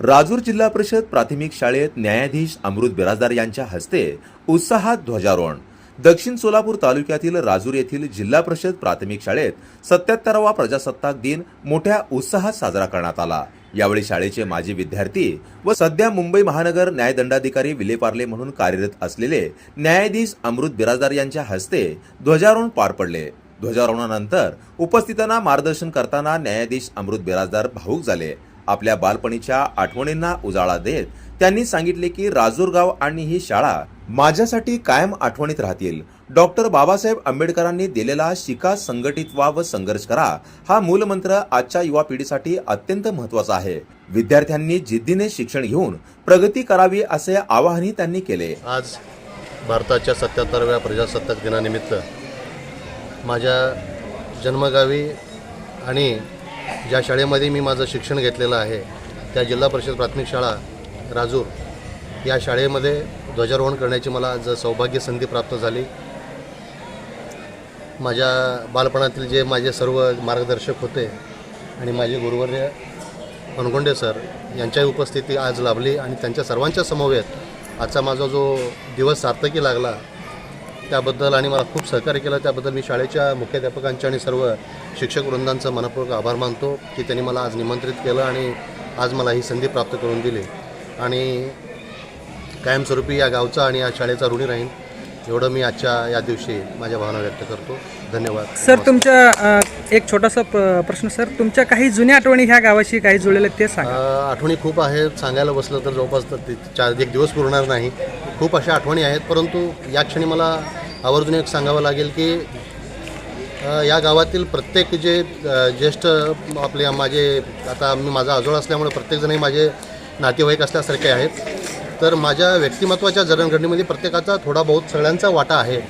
राजूर जिल्हा परिषद प्राथमिक शाळेत न्यायाधीश अमृत बिराजदार यांच्या हस्ते उत्साहात ध्वजारोहण. दक्षिण सोलापूर तालुक्यातील राजूर येथील जिल्हा परिषद प्राथमिक शाळेत सत्याहत्तरावा प्रजासत्ताक दिन मोठ्या उत्साहात साजरा करण्यात आला. यावेळी शाळेचे माजी विद्यार्थी व सध्या मुंबई महानगर न्यायदंडाधिकारी विलेपार्ले म्हणून कार्यरत असलेले न्यायाधीश अमृत बिराजदार यांच्या हस्ते ध्वजारोहण पार पडले. ध्वजारोहणानंतर उपस्थितांना मार्गदर्शन करताना न्यायाधीश अमृत बिराजदार भाऊक झाले. आपल्या बालपणीच्या आठवणींना उजाळा देत त्यांनी सांगितले की राजूरगाव आणि ही शाळा माझ्यासाठी कायम आठवणीत राहतील. डॉक्टर बाबासाहेब आंबेडकरांनी दिलेला शिका संघटित व्हा व संघर्ष करा हा मूलमंत्र आजच्या युवा पिढीसाठी अत्यंत महत्त्वाचा आहे. विद्यार्थ्यांनी जिद्दीने शिक्षण घेऊन प्रगती करावी असे आवाहनही त्यांनी केले. आज भारताच्या सत्याहत्तराव्या प्रजासत्ताक दिनानिमित्त माझ्या जन्मगावी आणि ज्या शाळेमध्ये मी माझं शिक्षण घेतलेलं आहे त्या जिल्हा परिषद प्राथमिक शाळा राजूर या शाळेमध्ये ध्वजारोहण करण्याची मला आज सौभाग्य संधी प्राप्त झाली. माझ्या बालपणातील जे माझे सर्व मार्गदर्शक होते आणि माझे गुरुवर्य अनगोंडे सर यांच्याही उपस्थिती आज लाभली आणि त्यांच्या सर्वांच्या समवेत आजचा माझा जो दिवस सार्थकी लागला त्याबद्दल आणि मला खूप सहकार्य केलं. त्याबद्दल मी शाळेच्या मुख्याध्यापकांचे आणि सर्व शिक्षक वृंदांचा मनपूर्वक आभार मानतो की त्यांनी मला आज निमंत्रित केलं आणि आज मला ही संधी प्राप्त करून दिली. आणि कायमस्वरूपी या गावचा आणि या शाळेचा ऋणी राहीन एवढं मी आजच्या या दिवशी माझ्या भावना व्यक्त करतो. धन्यवाद. सर तुमच्या एक छोटासा प- प्रश्न सर. तुमच्या काही जुन्या आठवणी ह्या गावाशी काही जुळलेल्या ते सांगा. आठवणी खूप आहेत. सांगायला बसलं तर जवळपास तर ते चार एक दिवस पुरणार नाही. खूप अशा आठवणी आहेत परंतु या क्षणी मला आवर्जून एक सांगावं लागेल की या गावातील प्रत्येक जे ज्येष्ठ आपले माझे आता मी माझा आजोळ असल्यामुळे प्रत्येकजणही माझे नातेवाईक असल्यासारखे आहेत. तर माझ्या व्यक्तिमत्वाच्या जडणघडणीमध्ये प्रत्येकाचा थोडा बहुत सगळ्यांचा वाटा आहे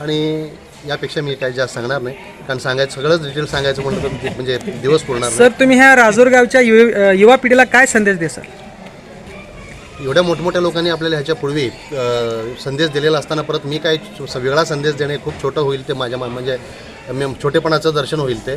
आणि यापेक्षा मी काही जास्त सांगणार नाही. कारण सांगायचं सगळंच डिटेल सांगायचं म्हटलं तर म्हणजे दिवस पुरणार सर तुम्ही ह्या राजूर गावच्या यु- युवा पिढीला काय संदेश देसाल? एवढ्या मोठमोठ्या लोकांनी आपल्याला ह्याच्यापूर्वी संदेश दिलेला असताना परत मी काय स- वेगळा संदेश देणे खूप छोटं होईल ते माझ्या म्हणजे मी- छोटेपणाचं दर्शन होईल ते.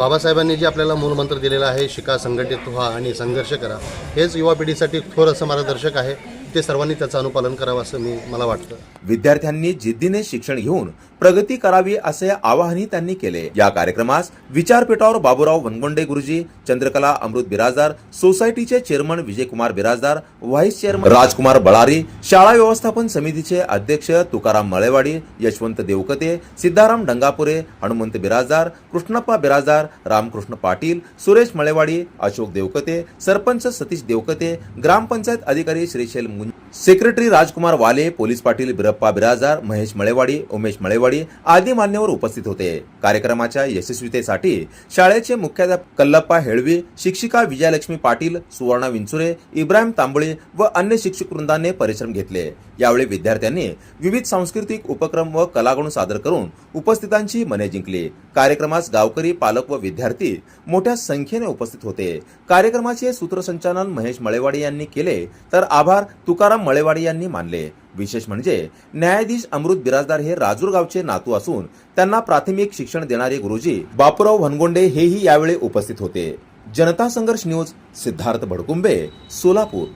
बाबासाहेबांनी जे आपल्याला मूलमंत्र दिलेला आहे शिका संघटित व्हा आणि संघर्ष करा हेच युवा पिढीसाठी थोर असं मार्गदर्शक आहे. ते सर्वांनी त्याचं अनुपालन करावं असं मी मला वाटतं. विद्यार्थ्यांनी जिद्दीने शिक्षण घेऊन प्रगती करावी असे आवाहनही त्यांनी केले. या कार्यक्रमास विचारपीठावर बाबूराव वनगोंडे गुरुजी चंद्रकला अमृत बिराजदार सोसायटीचे chairman Vijaykumar Biradar vice chairman Rajkumar Ballari शाळा व्यवस्थापन समितीचे अध्यक्ष तुकाराम मळेवाडी यशवंत देवकते सिद्धाराम डंगापुरे हनुमंत बिराजदार कृष्णप्पा बिराजदार रामकृष्ण पाटील सुरेश मळेवाडी अशोक देवकते सरपंच सतीश देवकते ग्रामपंचायत अधिकारी श्रीशैल मुंज सेक्रेटरी राजकुमार वाले पोलीस पाटील बिरप्पा बिराजार महेश मळेवाडी उमेश मळेवाडी आदी मान्यवर उपस्थित होते. कार्यक्रमाच्या यशस्वीतेसाठी शाळेचे मुख्याध्यापक कल्लप्पा हेळवी शिक्षिका विजयालक्ष्मी पाटील सुवर्णा विंचुरे इब्राहिम तांबळे व अन्य शिक्षक वृंदाने परिश्रम घेतले. यावेळी विद्यार्थ्यांनी विविध सांस्कृतिक उपक्रम व कलागुण सादर करून उपस्थितांची मने जिंकली. कार्यक्रमास गावकरी पालक व विद्यार्थी मोठ्या संख्येने उपस्थित होते. कार्यक्रमाचे सूत्रसंचालन महेश मळेवाडी यांनी केले तर आभार तुकाराम मळेवाडी यांनी मानले. विशेष म्हणजे न्यायाधीश अमृत बिराजदार हे राजूर गावचे नातू असून त्यांना प्राथमिक शिक्षण देणारे गुरुजी बापूराव भनगोंडे हेही यावेळी उपस्थित होते. जनता संघर्ष न्यूज सिद्धार्थ भडकुंबे सोलापूर.